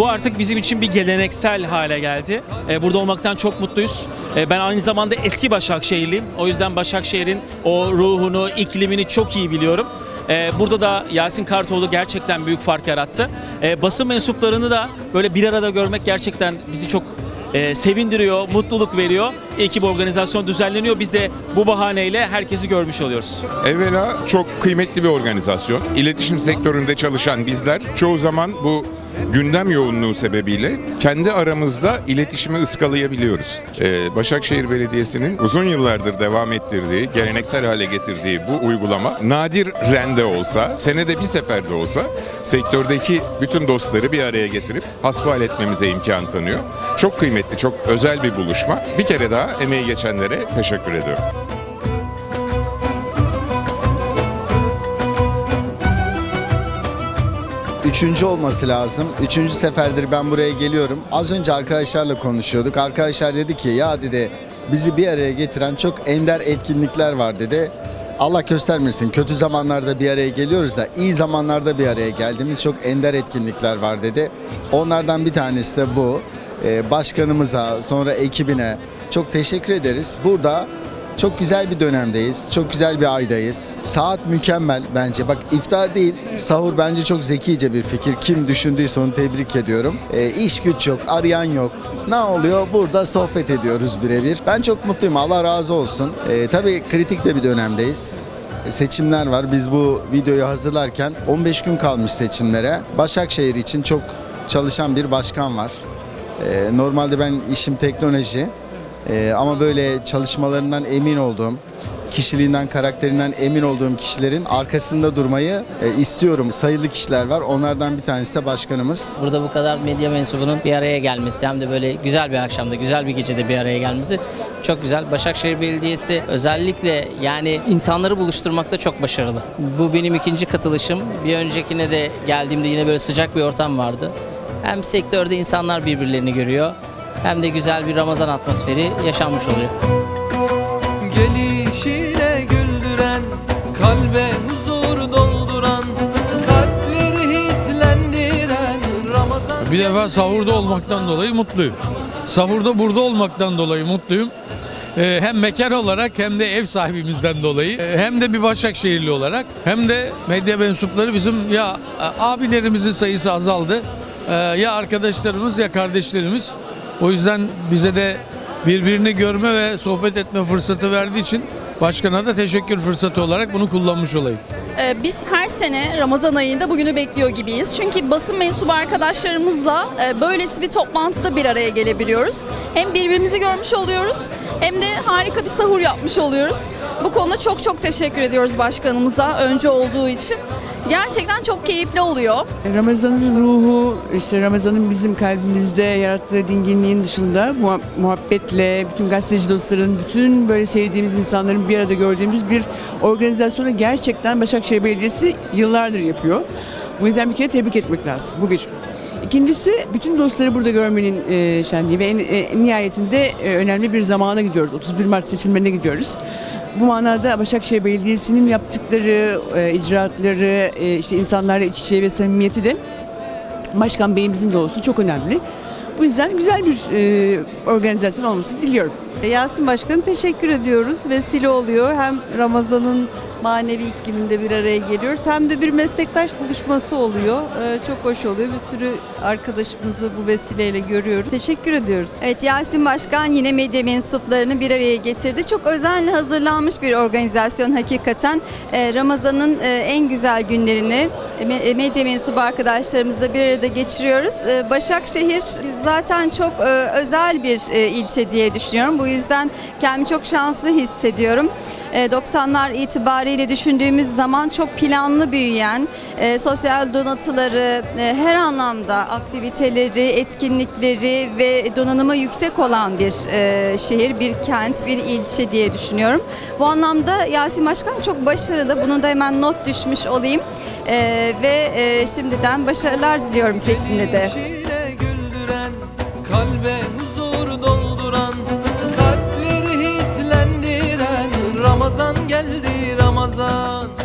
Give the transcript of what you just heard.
artık bizim için bir geleneksel hale geldi. E, burada olmaktan çok mutluyuz. E, ben aynı zamanda eski Başakşehirliyim. O yüzden Başakşehir'in o ruhunu, iklimini çok iyi biliyorum. E, burada da Yasin Kartoğlu gerçekten büyük fark yarattı. E, basın mensuplarını da böyle bir arada görmek gerçekten bizi çok e, sevindiriyor, mutluluk veriyor. İyi ki bu organizasyon düzenleniyor. Biz de bu bahaneyle herkesi görmüş oluyoruz. Evvela çok kıymetli bir organizasyon. İletişim sektöründe çalışan bizler çoğu zaman bu gündem yoğunluğu sebebiyle kendi aramızda iletişimi ıskalayabiliyoruz. Ee, Başakşehir Belediyesi'nin uzun yıllardır devam ettirdiği, geleneksel hale getirdiği bu uygulama nadir rende olsa, senede bir seferde olsa sektördeki bütün dostları bir araya getirip hasbihal etmemize imkan tanıyor. Çok kıymetli, çok özel bir buluşma. Bir kere daha emeği geçenlere teşekkür ediyorum. Üçüncü olması lazım. Üçüncü seferdir ben buraya geliyorum. Az önce arkadaşlarla konuşuyorduk. Arkadaşlar dedi ki ya dedi bizi bir araya getiren çok ender etkinlikler var dedi. Allah göstermesin kötü zamanlarda bir araya geliyoruz da iyi zamanlarda bir araya geldiğimiz çok ender etkinlikler var dedi. Onlardan bir tanesi de bu. Ee, başkanımıza sonra ekibine çok teşekkür ederiz. Burada çok güzel bir dönemdeyiz. Çok güzel bir aydayız. Saat mükemmel bence. Bak iftar değil, sahur bence çok zekice bir fikir. Kim düşündüyse onu tebrik ediyorum. E, iş güç yok, arayan yok. Ne oluyor? Burada sohbet ediyoruz birebir. Ben çok mutluyum. Allah razı olsun. E, tabii kritik de bir dönemdeyiz seçimler var. Biz bu videoyu hazırlarken 15 gün kalmış seçimlere. Başakşehir için çok çalışan bir başkan var. Ee, normalde ben işim teknoloji Ee, ama böyle çalışmalarından emin olduğum, kişiliğinden, karakterinden emin olduğum kişilerin arkasında durmayı e, istiyorum. Sayılı kişiler var. Onlardan bir tanesi de başkanımız. Burada bu kadar medya mensubunun bir araya gelmesi hem de böyle güzel bir akşamda, güzel bir gecede bir araya gelmesi çok güzel. Başakşehir Belediyesi özellikle yani insanları buluşturmakta çok başarılı. Bu benim ikinci katılışım. Bir öncekine de geldiğimde yine böyle sıcak bir ortam vardı. Hem sektörde insanlar birbirlerini görüyor hem de güzel bir Ramazan atmosferi yaşanmış oluyor. Gelişiyle güldüren Kalbe huzur dolduran Kalpleri hislendiren Ramazan Bir defa sahurda olmaktan dolayı mutluyum. Sahurda burada olmaktan dolayı mutluyum. Ee, hem mekan olarak hem de ev sahibimizden dolayı ee, hem de bir Başakşehirli olarak hem de medya mensupları bizim ya abilerimizin sayısı azaldı Ee, ya arkadaşlarımız ya kardeşlerimiz. O yüzden bize de birbirini görme ve sohbet etme fırsatı verdiği için başkana da teşekkür fırsatı olarak bunu kullanmış olayım. Ee, Biz her sene Ramazan ayında bugünü bekliyor gibiyiz. Çünkü basın mensubu arkadaşlarımızla e, böylesi bir toplantıda bir araya gelebiliyoruz. Hem birbirimizi görmüş oluyoruz hem de harika bir sahur yapmış oluyoruz. Bu konuda çok çok teşekkür ediyoruz başkanımıza önce olduğu için. Gerçekten çok keyifli oluyor. Ramazan'ın ruhu, işte Ramazan'ın bizim kalbimizde yarattığı dinginliğin dışında muha- muhabbetle, bütün gazeteci dostların, bütün böyle sevdiğimiz insanların bir arada gördüğümüz bir organizasyonu gerçekten Başakşehir Belediyesi yıllardır yapıyor. Bu yüzden bir kere tebrik etmek lazım. Bu bir. İkincisi bütün dostları burada görmenin e, şenliği ve en, en nihayetinde e, önemli bir zamana gidiyoruz. 31 Mart seçimlerine gidiyoruz. Bu manada Başakşehir Belediyesi'nin yaptıkları, e, icraatları, e, işte insanlarla iç içe ve samimiyeti de Başkan Bey'imizin de olsun çok önemli. Bu yüzden güzel bir e, organizasyon olmasını diliyorum. Yasin Başkan'a teşekkür ediyoruz. Vesile oluyor. Hem Ramazan'ın manevi ikliminde bir araya geliyoruz. Hem de bir meslektaş buluşması oluyor. Ee, çok hoş oluyor. Bir sürü arkadaşımızı bu vesileyle görüyoruz. Teşekkür ediyoruz. Evet Yasin Başkan yine medya mensuplarını bir araya getirdi. Çok özenle hazırlanmış bir organizasyon hakikaten. Ee, Ramazan'ın e, en güzel günlerini e, e, medya mensubu arkadaşlarımızla bir arada geçiriyoruz. Ee, Başakşehir zaten çok e, özel bir ilçe diye düşünüyorum. Bu yüzden kendimi çok şanslı hissediyorum. E, 90'lar itibariyle düşündüğümüz zaman çok planlı büyüyen, e, sosyal donatıları, e, her anlamda aktiviteleri, etkinlikleri ve donanımı yüksek olan bir e, şehir, bir kent, bir ilçe diye düşünüyorum. Bu anlamda Yasin Başkan çok başarılı. Bunu da hemen not düşmüş olayım. E, ve e, şimdiden başarılar diliyorum seçimde de. Kalbe huzur geldi Ramazan